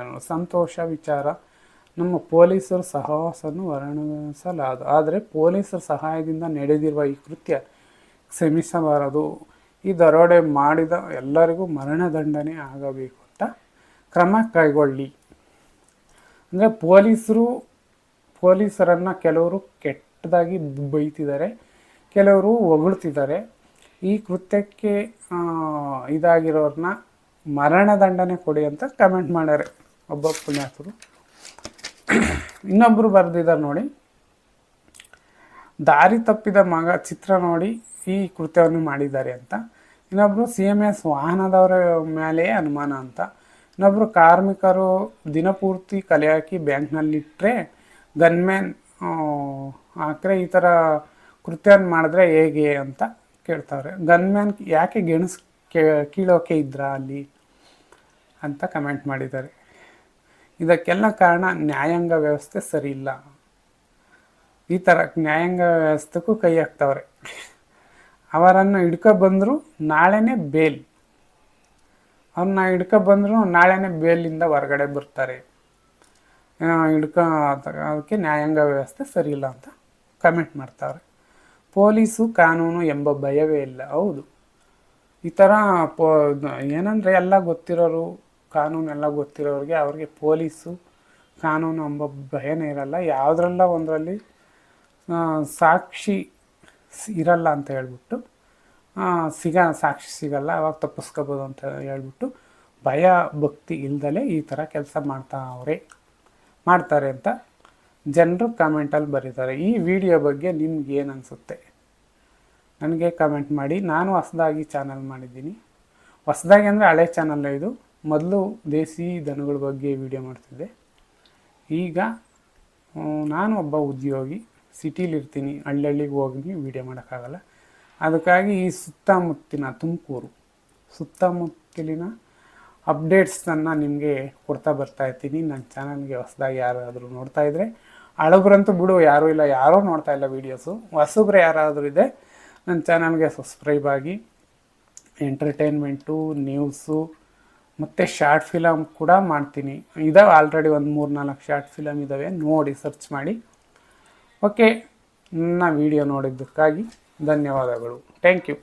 ಅಭಿನಂದನೆಗಳು ಸಂತೋಷ ವಿಚಾರ. ನಮ್ಮ ಪೊಲೀಸರ ಸಹವಾಸವನ್ನು ವರ್ಣಿಸಲಾದ ಆದರೆ ಪೊಲೀಸರ ಸಹಾಯದಿಂದ ನಡೆದಿರುವ ಈ ಕೃತ್ಯ ಕ್ಷಮಿಸಬಾರದು. ಈ ದರೋಡೆ ಮಾಡಿದ ಎಲ್ಲರಿಗೂ ಮರಣದಂಡನೆ ಆಗಬೇಕು ಅಂತ ಕ್ರಮ ಕೈಗೊಳ್ಳಿ. ಅಂದರೆ ಪೊಲೀಸರು ಪೊಲೀಸರನ್ನು ಕೆಲವರು ಕೆಟ್ಟದಾಗಿ ಬೈತಿದ್ದಾರೆ, ಕೆಲವರು ಹೊಗಳ್ತಿದ್ದಾರೆ. ಈ ಕೃತ್ಯಕ್ಕೆ ಇದಾಗಿರೋರನ್ನ ಮರಣದಂಡನೆ ಕೊಡಿ ಅಂತ ಕಮೆಂಟ್ ಮಾಡ್ಯಾರೆ. ಒಬ್ಬ ಪುಣ್ಯಾತರು ಇನ್ನೊಬ್ಬರು ಬರೆದಿದ್ದಾರೆ ನೋಡಿ. ದಾರಿ ತಪ್ಪಿದ ಮಗ ಚಿತ್ರ ನೋಡಿ ಈ ಕೃತ್ಯವನ್ನು ಮಾಡಿದ್ದಾರೆ ಅಂತ. ಇನ್ನೊಬ್ಬರು ಸಿ ಎಂ ಎಸ್ ವಾಹನದವರ ಮೇಲೆಯೇ ಅನುಮಾನ ಅಂತ. ಇನ್ನೊಬ್ಬರು ಕಾರ್ಮಿಕರು ದಿನಪೂರ್ತಿ ಕಲೆ ಹಾಕಿ ಬ್ಯಾಂಕ್ನಲ್ಲಿಟ್ಟರೆ ಗನ್ಮ್ಯಾನ್ ಹಾಕ್ರೆ ಈ ಥರ ಕೃತ್ಯವನ್ನು ಮಾಡಿದ್ರೆ ಹೇಗೆ ಅಂತ ಕೇಳ್ತಾವ್ರೆ. ಗನ್ಮ್ಯಾನ್ ಯಾಕೆ ಗೆಣಸು ಕೀಳೋಕೆ ಇದ್ರಾ ಅಲ್ಲಿ ಅಂತ ಕಮೆಂಟ್ ಮಾಡಿದ್ದಾರೆ. ಇದಕ್ಕೆಲ್ಲ ಕಾರಣ ನ್ಯಾಯಾಂಗ ವ್ಯವಸ್ಥೆ ಸರಿಯಿಲ್ಲ ಈ ಥರ ನ್ಯಾಯಾಂಗ ವ್ಯವಸ್ಥೆಗೂ ಕೈ ಹಾಕ್ತವ್ರೆ. ಅವರನ್ನು ಹಿಡ್ಕೊ ಬಂದರು ನಾಳೆನೇ ಬೇಲ್. ಅವ್ರನ್ನ ಹಿಡ್ಕೊ ಬಂದರೂ ನಾಳೆನೇ ಬೇಲಿಂದ ಹೊರಗಡೆ ಬರ್ತಾರೆ. ಹಿಡ್ಕೊ, ಅದಕ್ಕೆ ನ್ಯಾಯಾಂಗ ವ್ಯವಸ್ಥೆ ಸರಿಯಿಲ್ಲ ಅಂತ ಕಮೆಂಟ್ ಮಾಡ್ತಾವ್ರೆ. ಪೊಲೀಸು ಕಾನೂನು ಎಂಬ ಭಯವೇ ಇಲ್ಲ. ಹೌದು. ಈ ಥರ ಪೋ, ಏನಂದರೆ ಎಲ್ಲ ಗೊತ್ತಿರೋರು ಕಾನೂನು ಎಲ್ಲ ಗೊತ್ತಿರೋರಿಗೆ ಅವ್ರಿಗೆ ಪೊಲೀಸು ಕಾನೂನು ಎಂಬ ಭಯನೇ ಇರಲ್ಲ. ಯಾವುದ್ರಲ್ಲ ಒಂದರಲ್ಲಿ ಸಾಕ್ಷಿ ಇರಲ್ಲ ಅಂತ ಹೇಳ್ಬಿಟ್ಟು ಸಿಗ, ಸಾಕ್ಷಿ ಸಿಗಲ್ಲ, ಅವಾಗ ತಪ್ಪಿಸ್ಕೋಬೋದು ಅಂತ ಹೇಳ್ಬಿಟ್ಟು ಭಯ, ಭಕ್ತಿ ಇಲ್ದಲೇ ಈ ಥರ ಕೆಲಸ ಮಾಡ್ತಾ ಅವರೇ, ಮಾಡ್ತಾರೆ ಅಂತ ಜನರು ಕಮೆಂಟಲ್ಲಿ ಬರೀತಾರೆ. ಈ ವಿಡಿಯೋ ಬಗ್ಗೆ ನಿಮ್ಗೆ ಏನು ಅನಿಸುತ್ತೆ? ನನಗೆ ಕಮೆಂಟ್ ಮಾಡಿ. ನಾನು ಹೊಸದಾಗಿ ಚಾನಲ್ ಮಾಡಿದ್ದೀನಿ. ಹೊಸದಾಗಿ ಅಂದರೆ ಹಳೆ ಚಾನಲ್ ಇದು. ಮೊದಲು ದೇಸಿ ದನಗಳ ಬಗ್ಗೆ ವಿಡಿಯೋ ಮಾಡ್ತಿದ್ದೆ. ಈಗ ನಾನು ಒಬ್ಬ ಉದ್ಯೋಗಿ ಸಿಟಿಲಿರ್ತೀನಿ ಹಳ್ಳಿಗೆ ಹೋಗಿ ವಿಡಿಯೋ ಮಾಡೋಕ್ಕಾಗಲ್ಲ. ಅದಕ್ಕಾಗಿ ಈ ಸುತ್ತಮುತ್ತಿನ ತುಮಕೂರು, ಸುತ್ತಮುತ್ತಲಿನ ಅಪ್ಡೇಟ್ಸನ್ನು ನಿಮಗೆ ಕೊಡ್ತಾ ಬರ್ತಾ ಇರ್ತೀನಿ. ನನ್ನ ಚಾನಲ್ಗೆ ಹೊಸದಾಗಿ ಯಾರಾದರೂ ನೋಡ್ತಾ ಇದ್ದರೆ ಹಳಬ್ರಂತೂ ಬಿಡು, ಯಾರೂ ಇಲ್ಲ, ಯಾರೂ ನೋಡ್ತಾ ಇಲ್ಲ ವೀಡಿಯೋಸು ಹೊಸಬ್ರು ಯಾರಾದರೂ ಇದೆ ನನ್ನ ಚಾನಲ್ಗೆ ಸಬ್ಸ್ಕ್ರೈಬ್ ಆಗಿ ಎಂಟರ್ಟೈನ್ಮೆಂಟು ನ್ಯೂಸು ಮತ್ತು ಶಾರ್ಟ್ ಫಿಲಮ್ ಕೂಡ ಮಾಡ್ತೀನಿ. ಇದಾವೆ ಆಲ್ರೆಡಿ ಒಂದು ಮೂರು ನಾಲ್ಕು ಶಾರ್ಟ್ ಫಿಲಮ್ ಇದ್ದಾವೆ ನೋಡಿ ಸರ್ಚ್ ಮಾಡಿ. ಓಕೆ ನನ್ನ ವಿಡಿಯೋ ನೋಡಿದ್ದಕ್ಕಾಗಿ ಧನ್ಯವಾದಗಳು. Thank you